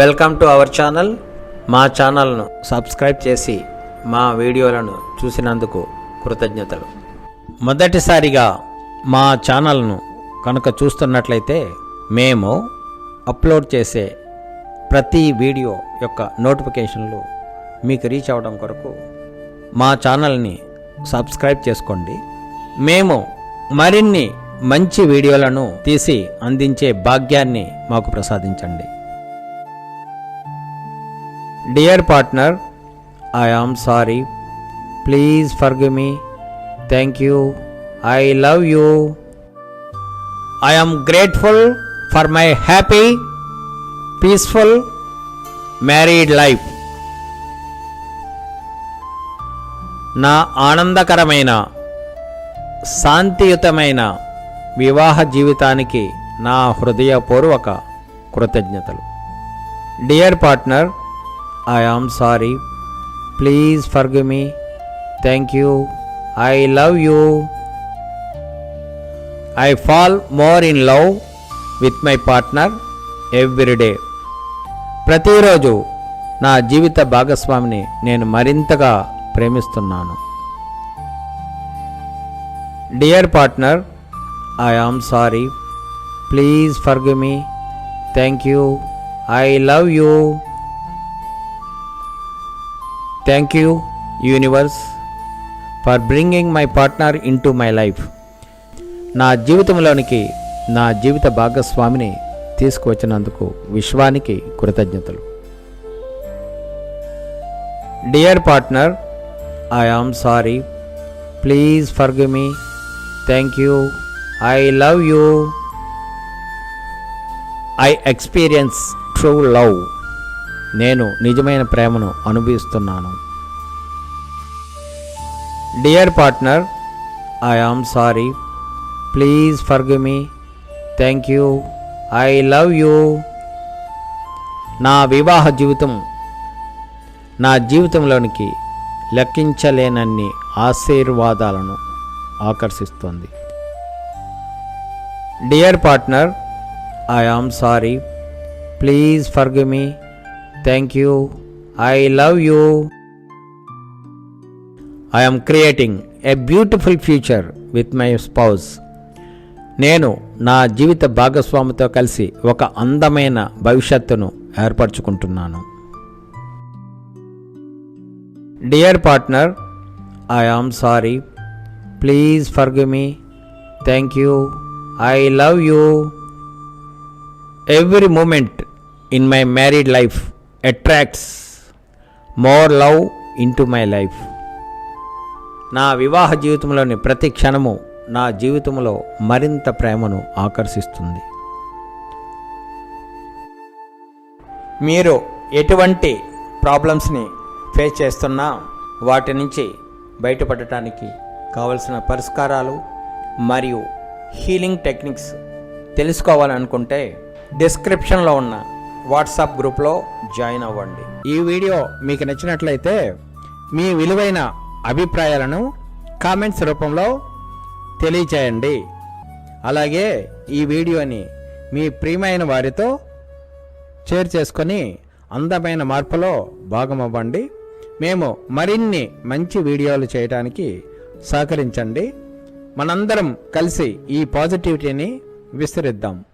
Welcome to our channel. మా ఛానల్ను subscribe చేసి మా వీడియోలను చూసినందుకు కృతజ్ఞతలు. మొదటిసారిగా మా ఛానల్ను కనుక చూస్తున్నట్లయితే మేము అప్లోడ్ చేసే ప్రతి వీడియో యొక్క నోటిఫికేషన్లు మీకు రీచ్ అవ్వడం కొరకు మా ఛానల్ని సబ్స్క్రైబ్ చేసుకోండి. మేము మరిన్ని మంచి వీడియోలను తీసి అందించే భాగ్యాన్ని మాకు ప్రసాదించండి. Dear partner I am sorry please forgive me thank you I love you I am grateful for my happy peaceful married life నా ఆనందకరమైన శాంతియుతమైన వివాహ జీవితానికి నా హృదయపూర్వక కృతజ్ఞతలు. Dear partner I am sorry please forgive me thank you I love you I fall more in love with my partner every day ప్రతిరోజు నా జీవిత భాగస్వామిని నేను మరింతగా ప్రేమిస్తున్నాను. Dear partner I am sorry please forgive me thank you I love you thank you universe for bringing my partner into my life నా జీవితంలోనికి నా జీవిత భాగస్వామిని తీసుకువచ్చినందుకు విశ్వానికి కృతజ్ఞతలు. Dear partner I am sorry please forgive me thank you I love you I experience true love నేను నిజమైన ప్రేమను అనుభవిస్తున్నాను. Dear partner I am sorry please forgive me thank you I love you నా వివాహ జీవితం నా జీవితంలోనికి లెక్కించలేనన్ని ఆశీర్వాదాలను ఆకర్షిస్తోంది. Dear partner I am sorry please forgive me thank you I love you I am creating a beautiful future with my spouse నేను నా జీవిత భాగస్వామితో కలిసి ఒక అందమైన భవిష్యత్తును ఏర్పరచుకుంటున్నాను. Dear partner I am sorry please forgive me thank you I love you every moment in my married life attracts more love into my life నా వివాహ జీవితంలోని ప్రతి క్షణము నా జీవితంలో మరింత ప్రేమను ఆకర్షిస్తుంది. మీరు ఎటువంటి ప్రాబ్లమ్స్ని ఫేస్ చేస్తున్నా వాటి నుంచి బయటపడటానికి కావలసిన పరిష్కారాలు మరియు హీలింగ్ టెక్నిక్స్ తెలుసుకోవాలనుకుంటే డిస్క్రిప్షన్లో ఉన్న వాట్సాప్ గ్రూప్లో జాయిన్ అవ్వండి. ఈ వీడియో మీకు నచ్చినట్లయితే మీ విలువైన అభిప్రాయాలను కామెంట్స్ రూపంలో తెలియచేయండి. అలాగే ఈ వీడియోని మీ ప్రియమైన వారితో షేర్ చేసుకొని అందమైన మార్పులో భాగమవ్వండి. మేము మరిన్ని మంచి వీడియోలు చేయడానికి సహకరించండి. మనందరం కలిసి ఈ పాజిటివిటీని విస్తరిద్దాం.